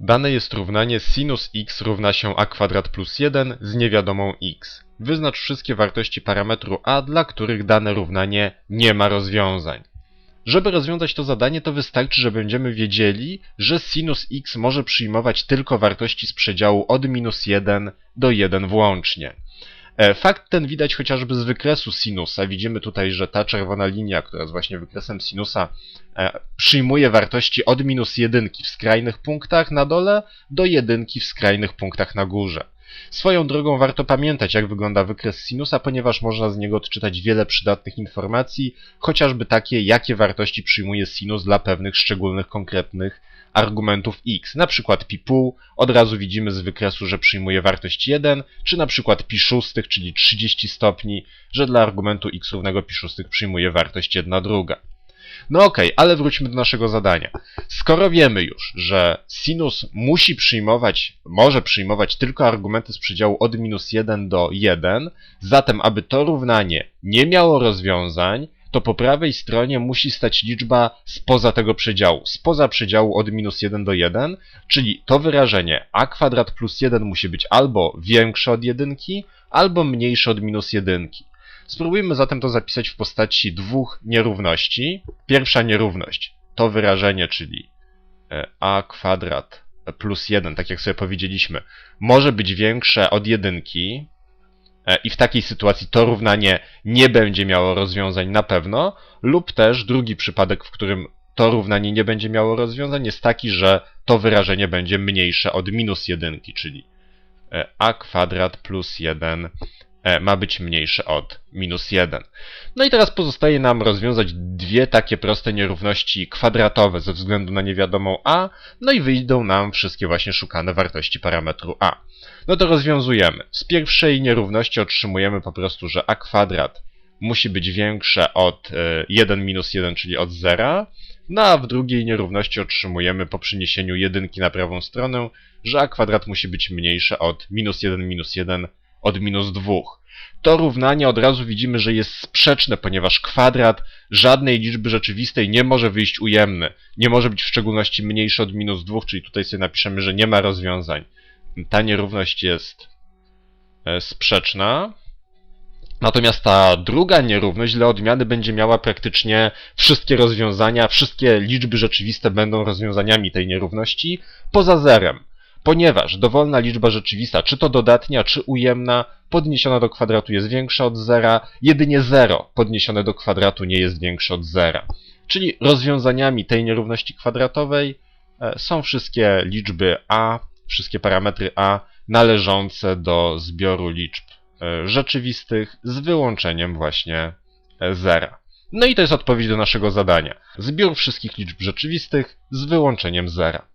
Dane jest równanie sinus x równa się a kwadrat plus 1 z niewiadomą x. Wyznacz wszystkie wartości parametru a, dla których dane równanie nie ma rozwiązań. Żeby rozwiązać to zadanie, to wystarczy, że będziemy wiedzieli, że sinus x może przyjmować tylko wartości z przedziału od minus 1 do 1 włącznie. E, Fakt ten widać chociażby z wykresu sinusa. Widzimy tutaj, że ta czerwona linia, która jest właśnie wykresem sinusa, e, przyjmuje wartości od minus jedynki w skrajnych punktach na dole do jedynki w skrajnych punktach na górze. Swoją drogą warto pamiętać, jak wygląda wykres sinusa, ponieważ można z niego odczytać wiele przydatnych informacji, chociażby takie, jakie wartości przyjmuje sinus dla pewnych szczególnych, konkretnych argumentów x. Na przykład pi pół, od razu widzimy z wykresu, że przyjmuje wartość 1, czy na przykład pi szóstych, czyli 30 stopni, że dla argumentu x równego pi szóstych przyjmuje wartość 1 druga. No okej, ale wróćmy do naszego zadania. Skoro wiemy już, że sinus musi przyjmować, może przyjmować tylko argumenty z przedziału od minus 1 do 1, zatem aby to równanie nie miało rozwiązań, to po prawej stronie musi stać liczba spoza tego przedziału, spoza przedziału od minus 1 do 1, czyli to wyrażenie a kwadrat plus 1 musi być albo większe od jedynki, albo mniejsze od minus jedynki. Spróbujmy zatem to zapisać w postaci dwóch nierówności. Pierwsza nierówność to wyrażenie, czyli e, a kwadrat plus 1, tak jak sobie powiedzieliśmy, może być większe od jedynki e, i w takiej sytuacji to równanie nie będzie miało rozwiązań na pewno, lub też drugi przypadek, w którym to równanie nie będzie miało rozwiązań, jest taki, że to wyrażenie będzie mniejsze od minus jedynki, czyli e, a kwadrat plus 1 e, ma być mniejsze od minus 1. No i teraz pozostaje nam rozwiązać dwie takie proste nierówności kwadratowe ze względu na niewiadomą a, no i wyjdą nam wszystkie właśnie szukane wartości parametru a. No to rozwiązujemy. Z pierwszej nierówności otrzymujemy po prostu, że a kwadrat musi być większe od e, 1 minus 1, czyli od 0, no a w drugiej nierówności otrzymujemy po przeniesieniu jedynki na prawą stronę, że a kwadrat musi być mniejsze od minus 1 minus 1 od minus 2. To równanie od razu widzimy, że jest sprzeczne, ponieważ kwadrat żadnej liczby rzeczywistej nie może wyjść ujemny. Nie może być w szczególności mniejszy od minus 2, czyli tutaj sobie napiszemy, że nie ma rozwiązań. Ta nierówność jest e, sprzeczna. Natomiast ta druga nierówność dla odmiany będzie miała praktycznie wszystkie rozwiązania, wszystkie liczby rzeczywiste będą rozwiązaniami tej nierówności poza zerem. Ponieważ dowolna liczba rzeczywista, czy to dodatnia, czy ujemna, podniesiona do kwadratu jest większa od zera, jedynie 0 podniesione do kwadratu nie jest większe od zera. Czyli rozwiązaniami tej nierówności kwadratowej e, są wszystkie liczby a, wszystkie parametry a należące do zbioru liczb e, rzeczywistych z wyłączeniem właśnie e, zera. No i to jest odpowiedź do naszego zadania. Zbiór wszystkich liczb rzeczywistych z wyłączeniem zera.